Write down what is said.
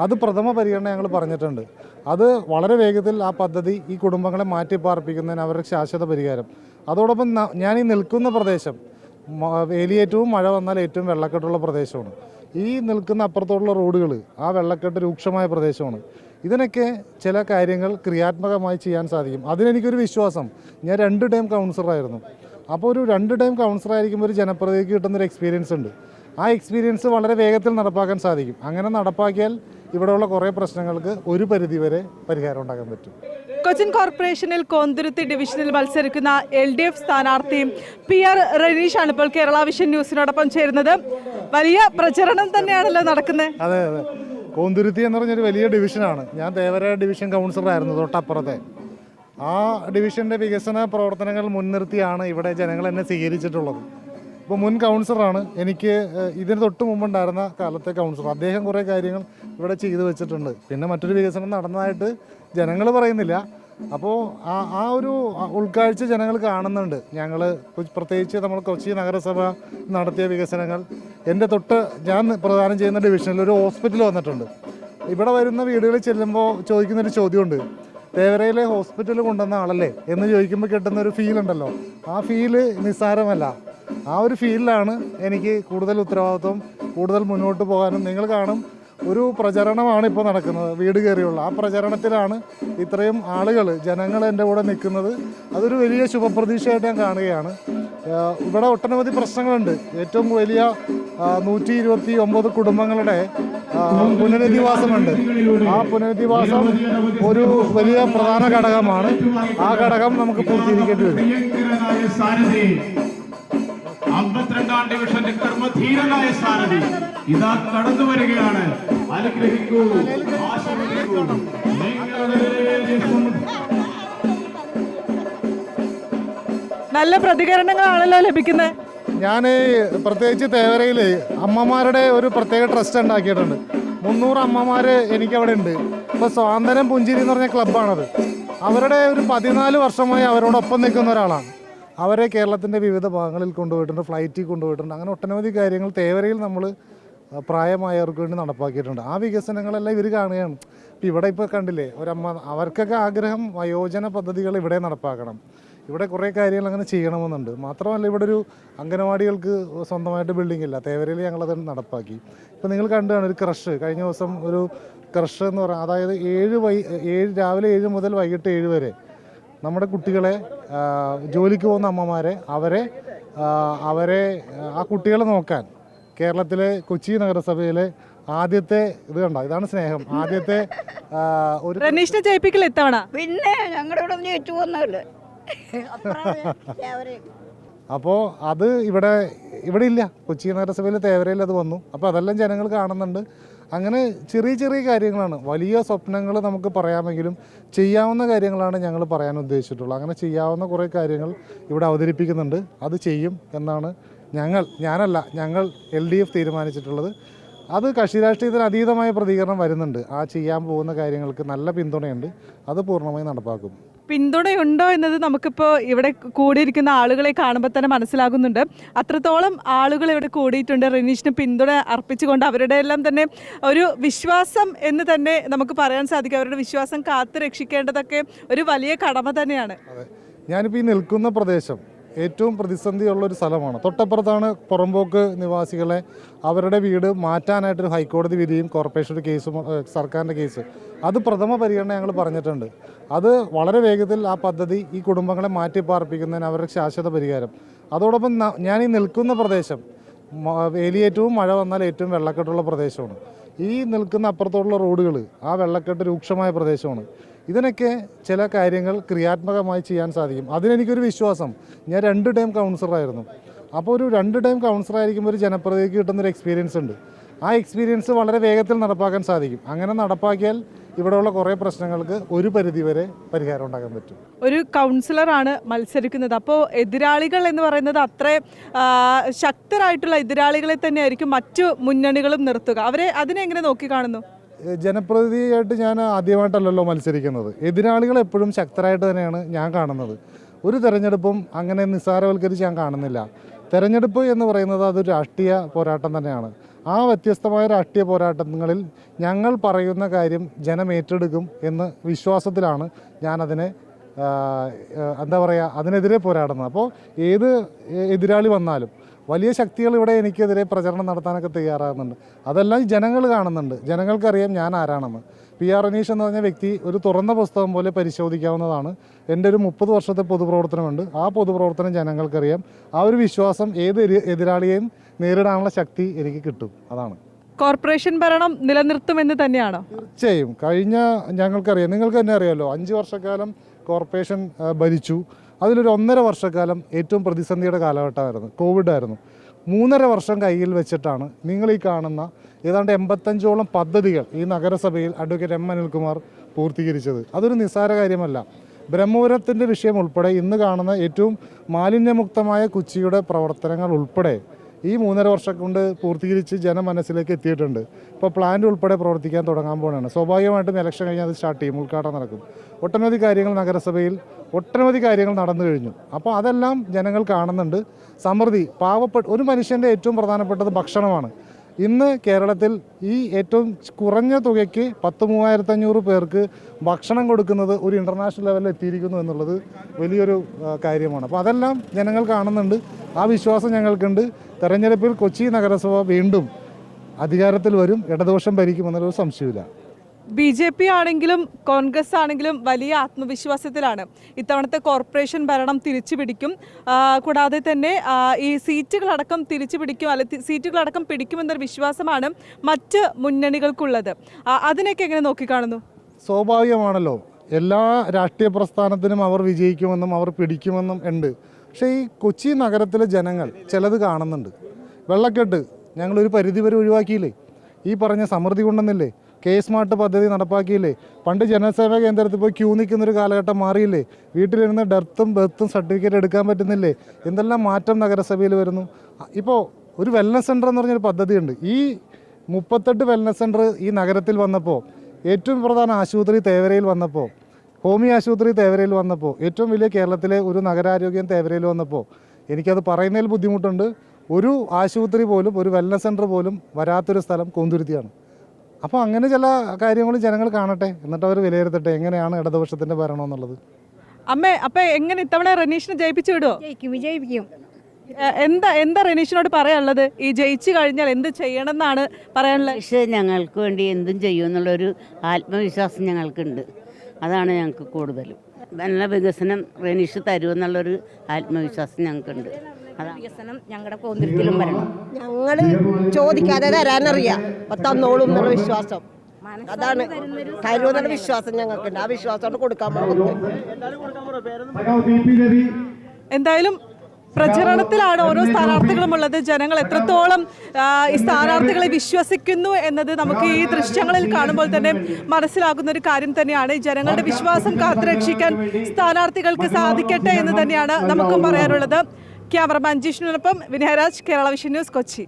അത് പ്രഥമ പരിഗണന ഞങ്ങൾ പറഞ്ഞിട്ടുണ്ട്. അത് വളരെ വേഗത്തിൽ ആ പദ്ധതി ഈ കുടുംബങ്ങളെ മാറ്റിപ്പാർപ്പിക്കുന്നതിന് അവരുടെ ശാശ്വത പരിഹാരം. അതോടൊപ്പം ഞാൻ ഈ നിൽക്കുന്ന പ്രദേശം വേലിയേറ്റവും മഴ വന്നാൽ ഏറ്റവും വെള്ളക്കെട്ടുള്ള പ്രദേശമാണ്. ഈ നിൽക്കുന്ന അപ്പുറത്തുള്ള റോഡുകൾ ആ വെള്ളക്കെട്ട് രൂക്ഷമായ പ്രദേശമാണ്. ഇതിനൊക്കെ ചില കാര്യങ്ങൾ ക്രിയാത്മകമായി ചെയ്യാൻ സാധിക്കും. അതിനെനിക്കൊരു വിശ്വാസം. ഞാൻ രണ്ട് ടൈം കൗൺസിലറായിരുന്നു. അപ്പോൾ ഒരു രണ്ട് ടൈം കൗൺസിലറായിരിക്കുമ്പോൾ ഒരു ജനപ്രതിനിധിക്ക് കിട്ടുന്നൊരു എക്സ്പീരിയൻസ് ഉണ്ട്. ആ എക്സ്പീരിയൻസ് വളരെ വേഗത്തിൽ നടപ്പാക്കാൻ സാധിക്കും. അങ്ങനെ നടപ്പാക്കിയാൽ ഇവിടെയുള്ള കുറേ പ്രശ്നങ്ങൾക്ക് ഒരു പരിധിവരെ പരിഹാരം ഉണ്ടാക്കാൻ പറ്റും. കൊച്ചിൻ കോർപ്പറേഷനിൽ കോന്തുരുത്തി ഡിവിഷനിൽ മത്സരിക്കുന്ന എൽ ഡി എഫ് സ്ഥാനാർത്ഥിയും പി ആർ റനീഷാണ് ഇപ്പോൾ കേരള വിഷൻ ന്യൂസിനോടൊപ്പം ചേരുന്നത്. വലിയ പ്രചരണം തന്നെയാണല്ലോ നടക്കുന്നത്. അതെ അതെ. കോന്തുരുത്തി എന്ന് പറഞ്ഞൊരു വലിയ ഡിവിഷനാണ്. ഞാൻ ദേവര ഡിവിഷൻ കൗൺസിലറായിരുന്നു തൊട്ടപ്പുറത്തെ. ആ ഡിവിഷന്റെ വികസന പ്രവർത്തനങ്ങൾ മുൻനിർത്തിയാണ് ഇവിടെ ജനങ്ങൾ എന്നെ സ്വീകരിച്ചിട്ടുള്ളത്. ഇപ്പോൾ മുൻ കൗൺസിലറാണ്. എനിക്ക് ഇതിന് തൊട്ട് മുമ്പുണ്ടായിരുന്ന കാലത്തെ കൗൺസിലർ. അദ്ദേഹം കുറേ കാര്യങ്ങൾ ഇവിടെ ചെയ്തു വെച്ചിട്ടുണ്ട്. പിന്നെ മറ്റൊരു വികസനം നടന്നതായിട്ട് ജനങ്ങൾ പറയുന്നില്ല. അപ്പോൾ ആ ആ ഒരു ഉൾക്കാഴ്ച ജനങ്ങൾ കാണുന്നുണ്ട്. ഞങ്ങൾ പ്രത്യേകിച്ച് നമ്മൾ കൊച്ചി നഗരസഭ നടത്തിയ വികസനങ്ങൾ. എന്റെ തൊട്ട് ഞാൻ പ്രദാനം ചെയ്യുന്ന ഡിവിഷനിൽ ഒരു ഹോസ്പിറ്റൽ വന്നിട്ടുണ്ട്. ഇവിടെ വരുന്ന വീടുകളിൽ ചെല്ലുമ്പോൾ ചോദിക്കുന്നൊരു ചോദ്യമുണ്ട്. തേവരയിലെ ഹോസ്പിറ്റൽ കൊണ്ടുവന്ന ആളല്ലേ എന്ന് ചോദിക്കുമ്പോൾ കിട്ടുന്ന ഒരു ഫീൽ ഉണ്ടല്ലോ. ആ ഫീൽ നിസ്സാരമല്ല. ആ ഒരു ഫീൽഡിലാണ് എനിക്ക് കൂടുതൽ ഉത്തരവാദിത്വം കൂടുതൽ മുന്നോട്ട് പോകാനും നിങ്ങൾ കാണും. ഒരു പ്രചരണമാണ് ഇപ്പോൾ നടക്കുന്നത് വീട് കയറിയുള്ള. ആ പ്രചരണത്തിലാണ് ഇത്രയും ആളുകൾ ജനങ്ങൾ എന്റെ കൂടെ നിൽക്കുന്നത്. അതൊരു വലിയ ശുഭപ്രതീക്ഷയായിട്ട് ഞാൻ കാണുകയാണ്. ഇവിടെ ഒട്ടനവധി പ്രശ്നങ്ങളുണ്ട്. ഏറ്റവും വലിയ നൂറ്റി ഇരുപത്തി ഒമ്പത് കുടുംബങ്ങളുടെ പുനരധിവാസമുണ്ട്. ആ പുനരധിവാസം ഒരു വലിയ പ്രധാന ഘടകമാണ്. ആ ഘടകം നമുക്ക് പൂർത്തീകരിക്കേണ്ടി വരും. അമ്പത്തിരണ്ടാം ഡിവിഷന്റെ കർമ്മധീരനായ സാരഥി ഇതാ കടന്നു വരികയാണ്. അനുഗ്രഹിക്കൂ ആശീർവദിക്കൂ നല്ല പ്രതികരണങ്ങളാണല്ലോ ലഭിക്കുന്നത് ഞാൻ പ്രത്യേകിച്ച് തേവരയിൽ അമ്മമാരുടെ ഒരു പ്രത്യേക ട്രസ്റ്റ് ഉണ്ടാക്കിയിട്ടുണ്ട്. മുന്നൂറ് അമ്മമാർ എനിക്കവിടെ ഉണ്ട്. ഇപ്പോൾ സ്വാതന്ത്ര്യം പുഞ്ചിരി എന്ന് പറഞ്ഞ ക്ലബ്ബാണത് അവരുടെ ഒരു പതിനാല് വർഷമായി അവരോടൊപ്പം നിൽക്കുന്ന ഒരാളാണ്. അവരെ കേരളത്തിന്റെ വിവിധ ഭാഗങ്ങളിൽ കൊണ്ടുപോയിട്ടുണ്ട് ഫ്ലൈറ്റിൽ കൊണ്ടുപോയിട്ടുണ്ട്. അങ്ങനെ ഒട്ടനവധി കാര്യങ്ങൾ തേവരയിൽ നമ്മൾ പ്രായമായവർക്ക് വേണ്ടി നടപ്പാക്കിയിട്ടുണ്ട്. ആ വികസനങ്ങളെല്ലാം ഇവർ കാണുകയാണ്. ഇപ്പം ഇവിടെ ഇപ്പോൾ കണ്ടില്ലേ ഒരമ്മ അവർക്കൊക്കെ ആഗ്രഹം വയോജന പദ്ധതികൾ ഇവിടെ നടപ്പാക്കണം. ഇവിടെ കുറേ കാര്യങ്ങൾ അങ്ങനെ ചെയ്യണമെന്നുണ്ട്. മാത്രമല്ല ഇവിടെ ഒരു അംഗനവാടികൾക്ക് സ്വന്തമായിട്ട് ബിൽഡിംഗ് ഇല്ല. തേവരയിൽ ഞങ്ങളത് നടപ്പാക്കി. ഇപ്പം നിങ്ങൾ കണ്ടാണ് ഒരു ക്രഷ് കഴിഞ്ഞ ദിവസം ഒരു ക്രഷ് എന്ന് പറയുന്നത് അതായത് ഏഴ് വൈ ഏഴ് രാവിലെ ഏഴ് മുതൽ വൈകിട്ട് ഏഴ് വരെ നമ്മുടെ കുട്ടികളെ ജോലിക്ക് പോകുന്ന അമ്മമാരെ അവരെ അവരെ ആ കുട്ടികളെ നോക്കാൻ കേരളത്തിലെ കൊച്ചി നഗരസഭയിലെ ആദ്യത്തെ ഇത് കണ്ടോ? ഇതാണ് സ്നേഹം. ആദ്യത്തെ ഒരു റനീഷിനെ ജയിപ്പിക്കില്ല ഇത്തവണ. പിന്നെ ഞങ്ങളുടെ ജയിച്ചു അപ്പോൾ അത് ഇവിടെ ഇവിടെ ഇല്ല. കൊച്ചി നഗരസഭയിലെ തേവരയിൽ അത് വന്നു. അപ്പോൾ അതെല്ലാം ജനങ്ങൾ കാണുന്നുണ്ട്. അങ്ങനെ ചെറിയ ചെറിയ കാര്യങ്ങളാണ്. വലിയ സ്വപ്നങ്ങൾ നമുക്ക് പറയാമെങ്കിലും ചെയ്യാവുന്ന കാര്യങ്ങളാണ് ഞങ്ങൾ പറയാൻ ഉദ്ദേശിച്ചിട്ടുള്ളത്. അങ്ങനെ ചെയ്യാവുന്ന കുറേ കാര്യങ്ങൾ ഇവിടെ അവതരിപ്പിക്കുന്നുണ്ട്. അത് ചെയ്യും എന്നാണ് ഞങ്ങൾ ഞാനല്ല ഞങ്ങൾ എൽ ഡി എഫ് തീരുമാനിച്ചിട്ടുള്ളത്. അത് കക്ഷി രാഷ്ട്രീയത്തിന് അതീതമായ പ്രതികരണം വരുന്നുണ്ട്. ആ ചെയ്യാൻ പോകുന്ന കാര്യങ്ങൾക്ക് നല്ല പിന്തുണയുണ്ട്. അത് പൂർണമായി നടപ്പാക്കും. പിന്തുണയുണ്ടോ എന്നത് നമുക്കിപ്പോൾ ഇവിടെ കൂടിയിരിക്കുന്ന ആളുകളെ കാണുമ്പോൾ തന്നെ മനസ്സിലാകുന്നുണ്ട്. അത്രത്തോളം ആളുകൾ ഇവിടെ കൂടിയിട്ടുണ്ട്. റിനീഷിന് പിന്തുണ അർപ്പിച്ചുകൊണ്ട് അവരുടെ എല്ലാം തന്നെ ഒരു വിശ്വാസം എന്ന് തന്നെ നമുക്ക് പറയാൻ സാധിക്കും. അവരുടെ വിശ്വാസം കാത്തു രക്ഷിക്കേണ്ടതൊക്കെ ഒരു വലിയ കടമ തന്നെയാണ്. ഞാനിപ്പോൾ ഈ നിൽക്കുന്ന പ്രദേശം ഏറ്റവും പ്രതിസന്ധിയുള്ള ഒരു സ്ഥലമാണ്. തൊട്ടപ്പുറത്താണ് പുറമ്പോക്ക് നിവാസികളെ അവരുടെ വീട് മാറ്റാനായിട്ടൊരു ഹൈക്കോടതി വിധിയും കോർപ്പറേഷൻ കേസും സർക്കാരിന്റെ കേസ്. അത് പ്രഥമ പരിഗണന ഞങ്ങൾ പറഞ്ഞിട്ടുണ്ട്. അത് വളരെ വേഗത്തിൽ ആ പദ്ധതി ഈ കുടുംബങ്ങളെ മാറ്റിപ്പാർപ്പിക്കുന്നതിന് അവരുടെ ശാശ്വത പരിഹാരം. അതോടൊപ്പം ഞാൻ ഈ നിൽക്കുന്ന പ്രദേശം വേലിയേറ്റവും മഴ വന്നാൽ ഏറ്റവും വെള്ളക്കെട്ടുള്ള പ്രദേശമാണ്. ഈ നിൽക്കുന്ന അപ്പുറത്തോടുള്ള റോഡുകൾ ആ വെള്ളക്കെട്ട് രൂക്ഷമായ പ്രദേശമാണ്. ഇതിനൊക്കെ ചില കാര്യങ്ങൾ ക്രിയാത്മകമായി ചെയ്യാൻ സാധിക്കും. അതിനെനിക്കൊരു വിശ്വാസം. ഞാൻ രണ്ട് ടൈം കൗൺസിലറായിരുന്നു അപ്പോൾ ഒരു രണ്ട് ടൈം കൗൺസിലറായിരിക്കുമ്പോൾ ഒരു ജനപ്രതിനിധിക്ക് കിട്ടുന്നൊരു എക്സ്പീരിയൻസ് ഉണ്ട്. ആ എക്സ്പീരിയൻസ് വളരെ വേഗത്തിൽ നടപ്പാക്കാൻ സാധിക്കും. അങ്ങനെ നടപ്പാക്കിയാൽ ഇവിടെയുള്ള കുറേ പ്രശ്നങ്ങൾക്ക് ഒരു പരിധിവരെ പരിഹാരം ഉണ്ടാക്കാൻ പറ്റും. ഒരു കൗൺസിലറാണ് മത്സരിക്കുന്നത്. അപ്പോൾ എതിരാളികൾ എന്ന് പറയുന്നത് അത്ര ശക്തരായിട്ടുള്ള എതിരാളികളെ തന്നെയായിരിക്കും മറ്റു മുന്നണികളും നിർത്തുക. അവരെ അതിനെ എങ്ങനെ നോക്കിക്കാണുന്നു? ഏഹ് ജനപ്രതിനിധിയായിട്ട് ഞാൻ ആദ്യമായിട്ടല്ലല്ലോ മത്സരിക്കുന്നത്. എതിരാളികൾ എപ്പോഴും ശക്തരായിട്ട് തന്നെയാണ് ഞാൻ കാണുന്നത്. ഒരു തെരഞ്ഞെടുപ്പും അങ്ങനെ നിസ്സാരവൽക്കരിച്ച് ഞാൻ കാണുന്നില്ല. തെരഞ്ഞെടുപ്പ് എന്ന് പറയുന്നത് അതൊരു രാഷ്ട്രീയ പോരാട്ടം തന്നെയാണ്. ആ വ്യത്യസ്തമായ രാഷ്ട്രീയ പോരാട്ടങ്ങളിൽ ഞങ്ങൾ പറയുന്ന കാര്യം ജനം ഏറ്റെടുക്കും എന്ന് വിശ്വാസത്തിലാണ് ഞാനതിനെ എന്താ പറയുക അതിനെതിരെ പോരാടുന്നത്. അപ്പോൾ ഏത് എതിരാളി വന്നാലും വലിയ ശക്തികൾ ഇവിടെ എനിക്കെതിരെ പ്രചരണം നടത്താനൊക്കെ തയ്യാറാകുന്നുണ്ട്. അതെല്ലാം ജനങ്ങൾ കാണുന്നുണ്ട്. ജനങ്ങൾക്കറിയാം ഞാൻ ആരാണെന്ന്. പി ആർ അനീഷ് എന്ന് പറഞ്ഞ വ്യക്തി ഒരു തുറന്ന പുസ്തകം പോലെ പരിശോധിക്കാവുന്നതാണ്. എന്റെ ഒരു മുപ്പത് വർഷത്തെ പൊതുപ്രവർത്തനമുണ്ട്. ആ പൊതുപ്രവർത്തനം ജനങ്ങൾക്കറിയാം. ആ ഒരു വിശ്വാസം ഏത് എതിരാളിയെയും നേരിടാനുള്ള ശക്തി എനിക്ക് കിട്ടും. അതാണ്. കോർപ്പറേഷൻ ഭരണം നിലനിർത്തുമെന്ന് തന്നെയാണ്? തീർച്ചയായും. കഴിഞ്ഞ ഞങ്ങൾക്കറിയാം. നിങ്ങൾക്ക് തന്നെ അറിയാമല്ലോ അഞ്ച് വർഷക്കാലം കോർപ്പറേഷൻ ഭരിച്ചു. അതിലൊരു ഒന്നര വർഷക്കാലം ഏറ്റവും പ്രതിസന്ധിയുടെ കാലഘട്ടമായിരുന്നു. കോവിഡായിരുന്നു മൂന്നര വർഷം കയ്യിൽ വെച്ചിട്ടാണ് നിങ്ങൾ ഈ കാണുന്ന ഏതാണ്ട് എൺപത്തഞ്ചോളം പദ്ധതികൾ ഈ നഗരസഭയിൽ അഡ്വക്കേറ്റ് എം അനിൽകുമാർ പൂർത്തീകരിച്ചത്. അതൊരു നിസ്സാര കാര്യമല്ല. ബ്രഹ്മപുരത്തിന്റെ വിഷയം ഉൾപ്പെടെ ഇന്ന് കാണുന്ന ഏറ്റവും മാലിന്യമുക്തമായ കുച്ചിയുടെ പ്രവർത്തനങ്ങൾ ഉൾപ്പെടെ ഈ മൂന്നര വർഷം കൊണ്ട് പൂർത്തീകരിച്ച് ജനമനസ്സിലേക്ക് എത്തിയിട്ടുണ്ട്. ഇപ്പോൾ പ്ലാന്റ് ഉൾപ്പെടെ പ്രവർത്തിക്കാൻ തുടങ്ങാൻ പോകുകയാണ് സ്വാഭാവികമായിട്ടും ഇലക്ഷൻ കഴിഞ്ഞാൽ അത് സ്റ്റാർട്ട് ചെയ്യും. ഉദ്ഘാടനം നടക്കും. ഒട്ടനവധി കാര്യങ്ങൾ നഗരസഭയിൽ ഒട്ടനവധി കാര്യങ്ങൾ നടന്നു കഴിഞ്ഞു. അപ്പോൾ അതെല്ലാം ജനങ്ങൾ കാണുന്നുണ്ട്. സമൃദ്ധി പാവപ്പെട്ട ഒരു മനുഷ്യന്റെ ഏറ്റവും പ്രധാനപ്പെട്ടത് ഭക്ഷണമാണ്. ഇന്ന് കേരളത്തിൽ ഈ ഏറ്റവും കുറഞ്ഞ തുകയ്ക്ക് പത്ത് മൂവായിരത്തഞ്ഞൂറ് പേർക്ക് ഭക്ഷണം കൊടുക്കുന്നത് ഒരു ഇന്റർനാഷണൽ ലെവലിൽ എത്തിയിരിക്കുന്നു എന്നുള്ളത് വലിയൊരു കാര്യമാണ്. അപ്പോൾ അതെല്ലാം ജനങ്ങൾ കാണുന്നുണ്ട്. ആ വിശ്വാസം ഞങ്ങൾക്കുണ്ട്. തെരഞ്ഞെടുപ്പിൽ കൊച്ചി നഗരസഭ വീണ്ടും അധികാരത്തിൽ വരും. ഇടദോഷം ഭരിക്കുമെന്നൊരു സംശയമില്ല ബി ജെ പി ആണെങ്കിലും കോൺഗ്രസ് ആണെങ്കിലും വലിയ ആത്മവിശ്വാസത്തിലാണ്. ഇത്തവണത്തെ കോർപ്പറേഷൻ ഭരണം തിരിച്ചു പിടിക്കും കൂടാതെ തന്നെ ഈ സീറ്റുകളടക്കം തിരിച്ചു പിടിക്കും അല്ലെ സീറ്റുകളടക്കം പിടിക്കുമെന്നൊരു വിശ്വാസമാണ് മറ്റ് മുന്നണികൾക്കുള്ളത്. അതിനൊക്കെ എങ്ങനെ നോക്കിക്കാണുന്നു? സ്വാഭാവികമാണല്ലോ. എല്ലാ രാഷ്ട്രീയ പ്രസ്ഥാനത്തിനും അവർ വിജയിക്കുമെന്നും അവർ പിടിക്കുമെന്നും ഉണ്ട്. പക്ഷേ ഈ കൊച്ചി നഗരത്തിലെ ജനങ്ങൾ ചിലത് കാണുന്നുണ്ട്. വെള്ളക്കെട്ട് ഞങ്ങളൊരു പരിധിവരെ ഒഴിവാക്കിയില്ലേ? ഈ പറഞ്ഞ സമൃദ്ധി കൊണ്ടെന്നില്ലേ? കെ സ്മാർട്ട് പദ്ധതി നടപ്പാക്കിയില്ലേ? പണ്ട് ജനസേവാ കേന്ദ്രത്തിൽ പോയി ക്യൂ നിൽക്കുന്നൊരു കാലഘട്ടം മാറിയില്ലേ? വീട്ടിലിരുന്ന് ഡെർത്തും ബെർത്തും സർട്ടിഫിക്കറ്റ് എടുക്കാൻ പറ്റുന്നില്ലേ? എന്തെല്ലാം മാറ്റം നഗരസഭയിൽ വരുന്നു? ഇപ്പോൾ ഒരു വെൽനസ് സെന്റർ എന്ന് പറഞ്ഞൊരു പദ്ധതിയുണ്ട്. ഈ മുപ്പത്തെട്ട് വെൽനസ് സെന്റർ ഈ നഗരത്തിൽ വന്നപ്പോൾ ഏറ്റവും പ്രധാന ആശുപത്രി തേവരയിൽ വന്നപ്പോൾ ഹോമിയോ ആശുപത്രി തേവരയിൽ വന്നപ്പോൾ ഏറ്റവും വലിയ കേരളത്തിലെ ഒരു നഗരാരോഗ്യം തേവരയിൽ വന്നപ്പോൾ എനിക്കത് പറയുന്നതിൽ ബുദ്ധിമുട്ടുണ്ട്. ഒരു ആശുപത്രി പോലും ഒരു വെൽനസ് സെന്റർ പോലും വരാത്തൊരു സ്ഥലം കോന്തുരുത്തിയാണ്. അപ്പോൾ അങ്ങനെ ചില കാര്യങ്ങൾ ജനങ്ങൾ കാണട്ടെ എന്നിട്ട് അവർ വിലയിരുത്തട്ടെ എങ്ങനെയാണ് ഇടതുപക്ഷത്തിന്റെ ഭരണം എന്നുള്ളത്? അമ്മേ അപ്പൊ എങ്ങനെ ഇത്തവണ റനീഷിനെ ജയിപ്പിച്ചു വിടുവോ? ജയിക്കും വിജയിപ്പിക്കും. എന്താ എന്താ റനീഷിനോട് പറയാനുള്ളത്? ഈ ജയിച്ചു കഴിഞ്ഞാൽ എന്ത് ചെയ്യണം എന്നാണ് പറയാനുള്ളത്? പക്ഷേ ഞങ്ങൾക്ക് വേണ്ടി എന്തും ചെയ്യുമെന്നുള്ളൊരു ആത്മവിശ്വാസം ഞങ്ങൾക്കുണ്ട്. അതാണ് ഞങ്ങൾക്ക് കൂടുതലും. നല്ല വികസനം റനീഷ് തരുമെന്നുള്ളൊരു ആത്മവിശ്വാസം ഞങ്ങൾക്കുണ്ട്. വികസനം ഞങ്ങളുടെ കോന്തിരത്തിലും വരണം. ഞങ്ങൾ ചോദിക്കാതെ തരാനറിയാം തന്നോളും എന്നുള്ള വിശ്വാസം. അതാണ് തരുമെന്നുള്ള വിശ്വാസം ഞങ്ങൾക്കുണ്ട്. ആ വിശ്വാസത്തോട് കൊടുക്കാൻ എന്തായാലും പ്രചരണത്തിലാണ് ഓരോ സ്ഥാനാർത്ഥികളും ഉള്ളത്. ജനങ്ങൾ എത്രത്തോളം ഈ സ്ഥാനാർത്ഥികളെ വിശ്വസിക്കുന്നു എന്നത് നമുക്ക് ഈ ദൃശ്യങ്ങളിൽ കാണുമ്പോൾ തന്നെ മനസ്സിലാകുന്ന ഒരു കാര്യം തന്നെയാണ്. ഈ ജനങ്ങളുടെ വിശ്വാസം കാത്തുരക്ഷിക്കാൻ സ്ഥാനാർത്ഥികൾക്ക് സാധിക്കട്ടെ എന്ന് തന്നെയാണ് നമുക്കും പറയാനുള്ളത്. ക്യാമറമാൻ ജിഷ്ണുവിനൊപ്പം വിനയരാജ് കേരള വിഷൻ ന്യൂസ് കൊച്ചി.